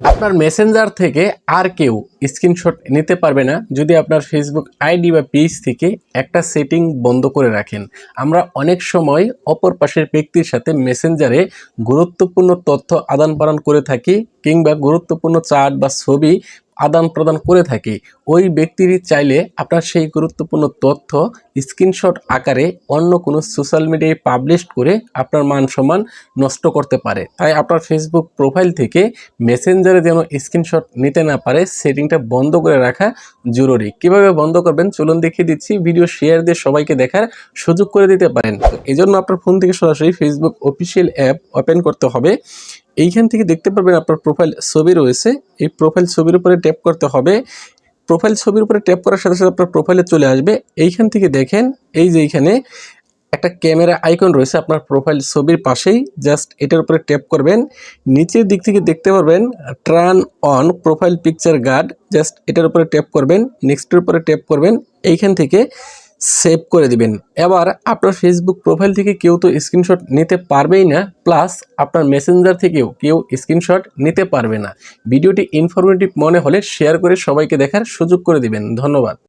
আপনার মেসেঞ্জার থেকে আর কেউ স্ক্রিনশট নিতে পারবে না যদি আপনার ফেসবুক আইডি বা পেজ থেকে একটা সেটিং বন্ধ করে রাখেন। আমরা অনেক সময় অপর পাশের ব্যক্তির সাথে মেসেঞ্জারে গুরুত্বপূর্ণ তথ্য আদান প্রদান করে থাকি কিংবা গুরুত্বপূর্ণ চার্ট বা ছবি আদান প্রদান করে থাকি। ওই ব্যক্তিরই চাইলে আপনার সেই গুরুত্বপূর্ণ তথ্য স্ক্রিনশট আকারে অন্য কোনো সোশ্যাল মিডিয়ায় পাবলিশ করে আপনার মান সম্মান নষ্ট করতে পারে। তাই আপনার ফেসবুক প্রোফাইল থেকে মেসেঞ্জারে যেন স্ক্রিনশট নিতে না পারে, সেটিংটা বন্ধ করে রাখা জরুরি। কীভাবে বন্ধ করবেন? চলুন দেখিয়ে দিচ্ছি। ভিডিও শেয়ার দিয়ে সবাইকে দেখার সুযোগ করে দিতে পারেন। এই জন্য আপনার ফোন থেকে সরাসরি ফেসবুক অফিসিয়াল অ্যাপ ওপেন করতে হবে। এইখান থেকে দেখতে পারবেন আপনার প্রোফাইল ছবি রয়েছে। এই প্রোফাইল ছবির উপরে ট্যাপ করতে হবে। প্রোফাইল ছবির উপরে ট্যাপ করার সাথে সাথে আপনার প্রোফাইলে চলে আসবে। এইখান থেকে দেখেন, এই যে এইখানে একটা ক্যামেরা আইকন রয়েছে আপনার প্রোফাইল ছবির পাশেই। জাস্ট এটার উপরে ট্যাপ করবেন। নিচের দিক থেকে দেখতে পারবেন turn on profile picture guard just এটার উপরে ট্যাপ করবেন নেক্সটের উপরে ট্যাপ করবেন। এইখান থেকে সেভ করে দিবেন। এবার আপনার ফেসবুক প্রোফাইল থেকে কেউ তো স্ক্রিনশট নিতে পারবেই না প্লাস আপনার মেসেঞ্জার থেকেও কেউ স্ক্রিনশট নিতে পারবে না। ভিডিওটি ইনফরমেটিভ মনে হলে শেয়ার করে সবাইকে দেখার সুযোগ করে দিবেন। ধন্যবাদ।